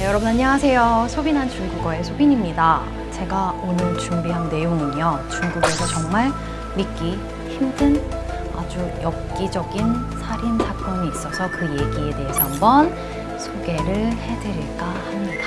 네, 여러분 안녕하세요. 소빈한 중국어의 소빈입니다. 제가 오늘 준비한 내용은요. 중국에서 정말 믿기 힘든 아주 엽기적인 살인 사건이 있어서 그 얘기에 대해서 한번 소개를 해드릴까 합니다.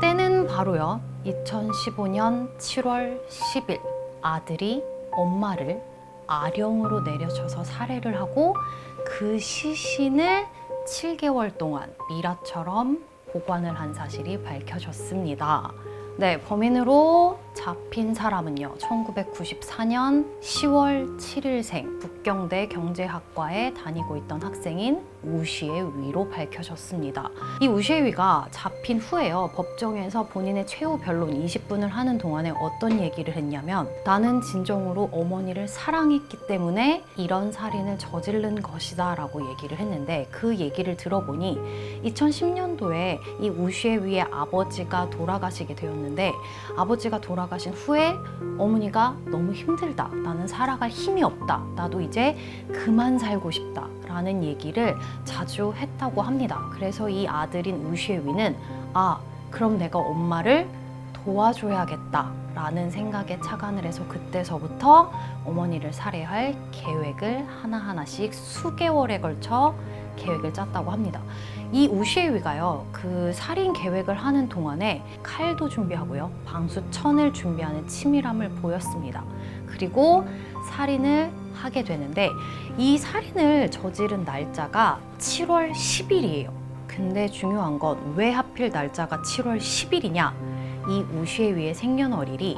때는 바로요. 2015년 7월 10일 아들이 엄마를 아령으로 내려쳐서 살해를 하고 그 시신을 7개월 동안 미라처럼 보관을 한 사실이 밝혀졌습니다. 네, 범인으로 잡힌 사람은요. 1994년 10월 7일생 북경대 경제학과에 다니고 있던 학생인 우시의 위로 밝혀졌습니다. 이 우시의 위가 잡힌 후에요. 법정에서 본인의 최후 변론 20분을 하는 동안에 어떤 얘기를 했냐면 나는 진정으로 어머니를 사랑했기 때문에 이런 살인을 저지른 것이다 라고 얘기를 했는데 그 얘기를 들어보니 2010년도에 이 우시의 위의 아버지가 돌아가시게 되었는데 아버지가 돌아가신 후에 어머니가 너무 힘들다. 나는 살아갈 힘이 없다. 나도 이제 그만 살고 싶다. 라는 얘기를 자주 했다고 합니다. 그래서 이 아들인 우시에위는 아, 그럼 내가 엄마를 도와줘야겠다. 라는 생각에 착안을 해서 그때서부터 어머니를 살해할 계획을 하나하나씩 수개월에 걸쳐 계획을 짰다고 합니다. 이 우시에위가요, 그 살인 계획을 하는 동안에 칼도 준비하고요, 방수천을 준비하는 치밀함을 보였습니다. 그리고 살인을 하게 되는데 이 살인을 저지른 날짜가 7월 10일이에요. 근데 중요한 건 왜 하필 날짜가 7월 10일이냐? 이 우시에위의 생년월일이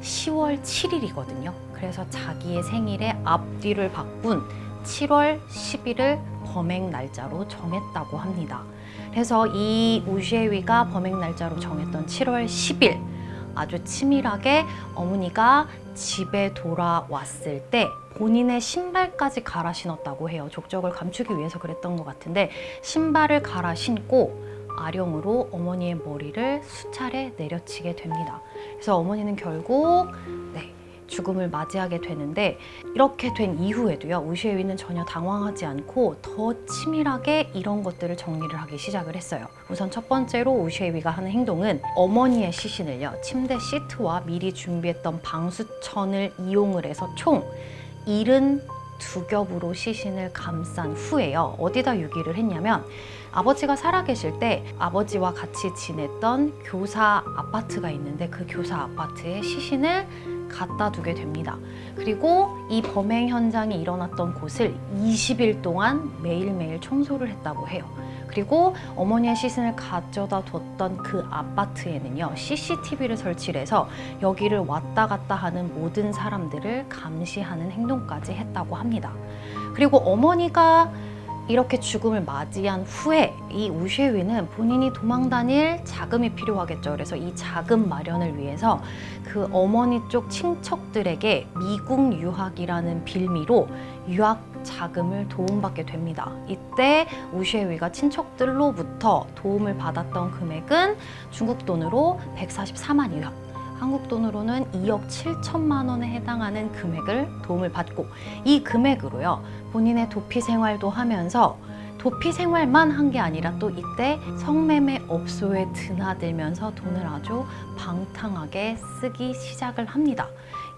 10월 7일이거든요. 그래서 자기의 생일의 앞뒤를 바꾼 7월 10일을 범행 날짜로 정했다고 합니다. 그래서 이 우시에위가 범행 날짜로 정했던 7월 10일 아주 치밀하게 어머니가 집에 돌아왔을 때 본인의 신발까지 갈아 신었다고 해요. 족적을 감추기 위해서 그랬던 것 같은데 신발을 갈아 신고 아령으로 어머니의 머리를 수차례 내려치게 됩니다. 그래서 어머니는 결국 네, 죽음을 맞이하게 되는데 이렇게 된 이후에도요 우시에위는 전혀 당황하지 않고 더 치밀하게 이런 것들을 정리를 하기 시작을 했어요. 우선 첫 번째로 우시에위가 하는 행동은 어머니의 시신을요 침대 시트와 미리 준비했던 방수천을 이용을 해서 총 72겹으로 시신을 감싼 후에요 어디다 유기를 했냐면 아버지가 살아계실 때 아버지와 같이 지냈던 교사 아파트가 있는데 그 교사 아파트에 시신을 갖다 두게 됩니다. 그리고 이 범행 현장이 일어났던 곳을 20일 동안 매일매일 청소를 했다고 해요. 그리고 어머니의 시신을 가져다 뒀던 그 아파트에는요, CCTV를 설치를 해서 여기를 왔다 갔다 하는 모든 사람들을 감시하는 행동까지 했다고 합니다. 그리고 어머니가 이렇게 죽음을 맞이한 후에 이 우쉐위는 본인이 도망 다닐 자금이 필요하겠죠. 그래서 이 자금 마련을 위해서 그 어머니 쪽 친척들에게 미국 유학이라는 빌미로 유학 자금을 도움받게 됩니다. 이때 우쉐위가 친척들로부터 도움을 받았던 금액은 중국 돈으로 144만 유학, 한국 돈으로는 2억 7천만 원에 해당하는 금액을 도움을 받고 이 금액으로요 본인의 도피 생활도 하면서 도피 생활만 한 게 아니라 또 이때 성매매 업소에 드나들면서 돈을 아주 방탕하게 쓰기 시작을 합니다.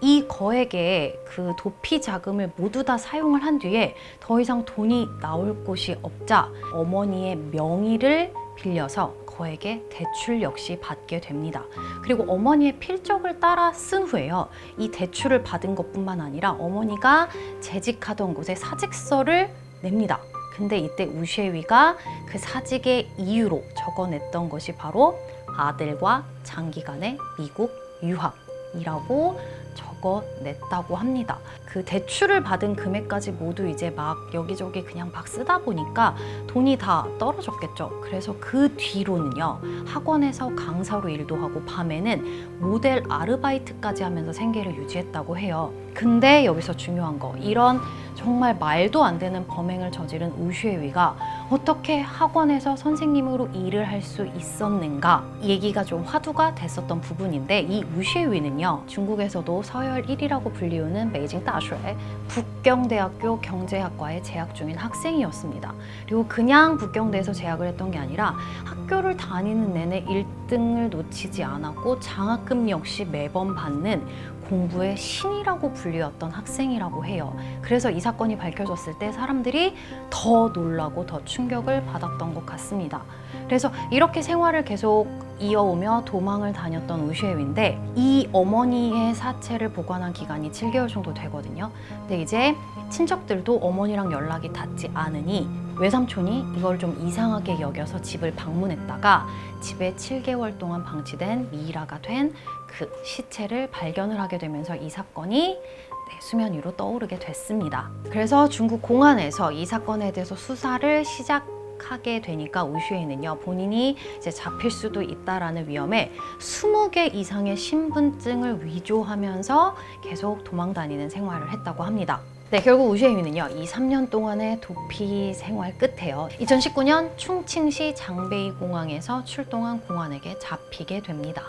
이 거액의 그 도피 자금을 모두 다 사용을 한 뒤에 더 이상 돈이 나올 곳이 없자 어머니의 명의를 빌려서 거액의 대출 역시 받게 됩니다. 그리고 어머니의 필적을 따라 쓴 후에요. 이 대출을 받은 것뿐만 아니라 어머니가 재직하던 곳에 사직서를 냅니다. 근데 이때 우쉐위가 그 사직의 이유로 적어냈던 것이 바로 아들과 장기간의 미국 유학이라고 적어냈다고 합니다. 그 대출을 받은 금액까지 모두 이제 막 여기저기 그냥 막 쓰다 보니까 돈이 다 떨어졌겠죠. 그래서 그 뒤로는요, 학원에서 강사로 일도 하고 밤에는 모델 아르바이트까지 하면서 생계를 유지했다고 해요. 근데 여기서 중요한 거 이런 정말 말도 안 되는 범행을 저지른 우슈에위가 어떻게 학원에서 선생님으로 일을 할 수 있었는가 얘기가 좀 화두가 됐었던 부분인데 이 우슈에위는요 중국에서도 서열 1위라고 불리우는 베이징 다슈의 북경대학교 경제학과에 재학 중인 학생이었습니다. 그리고 그냥 북경대에서 재학을 했던 게 아니라 학교를 다니는 내내 1등을 놓치지 않았고 장학금 역시 매번 받는 공부의 신이라고 불리웠던 학생이라고 해요. 그래서 이 사건이 밝혀졌을 때 사람들이 더 놀라고 더 충격을 받았던 것 같습니다. 그래서 이렇게 생활을 계속 이어오며 도망을 다녔던 우쉐윈데 이 어머니의 사체를 보관한 기간이 7개월 정도 되거든요. 근데 이제 친척들도 어머니랑 연락이 닿지 않으니 외삼촌이 이걸 좀 이상하게 여겨서 집을 방문했다가 집에 7개월 동안 방치된 미이라가 된 그 시체를 발견을 하게 되면서 이 사건이 네, 수면 위로 떠오르게 됐습니다. 그래서 중국 공안에서 이 사건에 대해서 수사를 시작 하게 되니까 우슈에는요 본인이 이제 잡힐 수도 있다라는 위험에 20개 이상의 신분증을 위조하면서 계속 도망 다니는 생활을 했다고 합니다. 네, 결국 우쉐이는요, 이 3년 동안의 도피 생활 끝에요. 2019년 충칭시 장베이 공항에서 출동한 공안에게 잡히게 됩니다.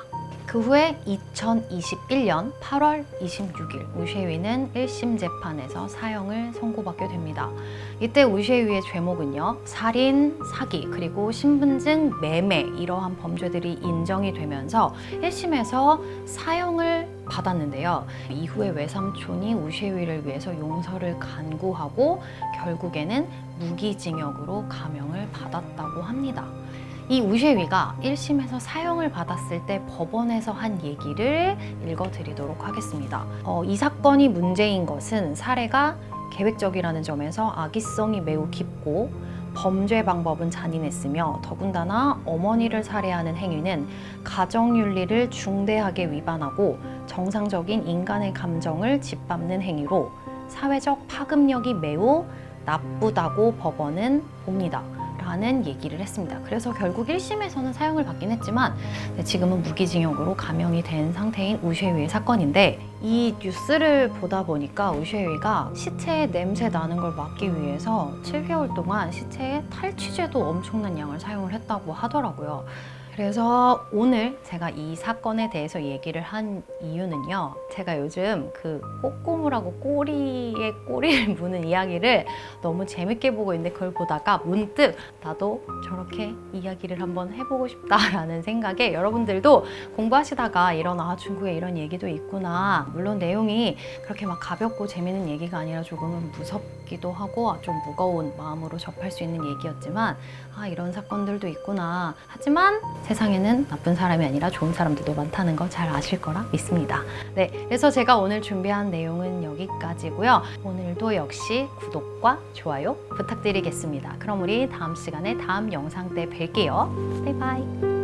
그 후에 2021년 8월 26일 우쉐위는 1심 재판에서 사형을 선고받게 됩니다. 이때 우쉐위의 죄목은요 살인, 사기 그리고 신분증 매매 이러한 범죄들이 인정이 되면서 1심에서 사형을 받았는데요. 이후에 외삼촌이 우쉐위를 위해서 용서를 간구하고 결국에는 무기징역으로 감형을 받았다고 합니다. 이 우쉐위가 1심에서 사형을 받았을 때 법원에서 한 얘기를 읽어드리도록 하겠습니다. 어, 이 사건이 문제인 것은 사례가 계획적이라는 점에서 악의성이 매우 깊고 범죄 방법은 잔인했으며 더군다나 어머니를 살해하는 행위는 가정윤리를 중대하게 위반하고 정상적인 인간의 감정을 짓밟는 행위로 사회적 파급력이 매우 나쁘다고 법원은 봅니다. 라는 얘기를 했습니다. 그래서 결국 1심에서는 사형을 받긴 했지만 네, 지금은 무기징역으로 감형이 된 상태인 우쉐위의 사건인데 이 뉴스를 보다 보니까 우쉐위가 시체에 냄새 나는 걸 막기 위해서 7개월 동안 시체에 탈취제도 엄청난 양을 사용을 했다고 하더라고요. 그래서 오늘 제가 이 사건에 대해서 얘기를 한 이유는요. 제가 요즘 그 꼬꼬무라고 꼬리에 꼬리를 무는 이야기를 너무 재밌게 보고 있는데 그걸 보다가 문득 나도 저렇게 이야기를 한번 해보고 싶다라는 생각에 여러분들도 공부하시다가 이런 아 중국에 이런 얘기도 있구나. 물론 내용이 그렇게 막 가볍고 재밌는 얘기가 아니라 조금은 무섭 기도 하고 좀 무거운 마음으로 접할 수 있는 얘기였지만 아 이런 사건들도 있구나. 하지만 세상에는 나쁜 사람이 아니라 좋은 사람들도 많다는 거 잘 아실 거라 믿습니다. 네, 그래서 제가 오늘 준비한 내용은 여기까지고요. 오늘도 역시 구독과 좋아요 부탁드리겠습니다. 그럼 우리 다음 시간에 다음 영상 때 뵐게요. 바이바이.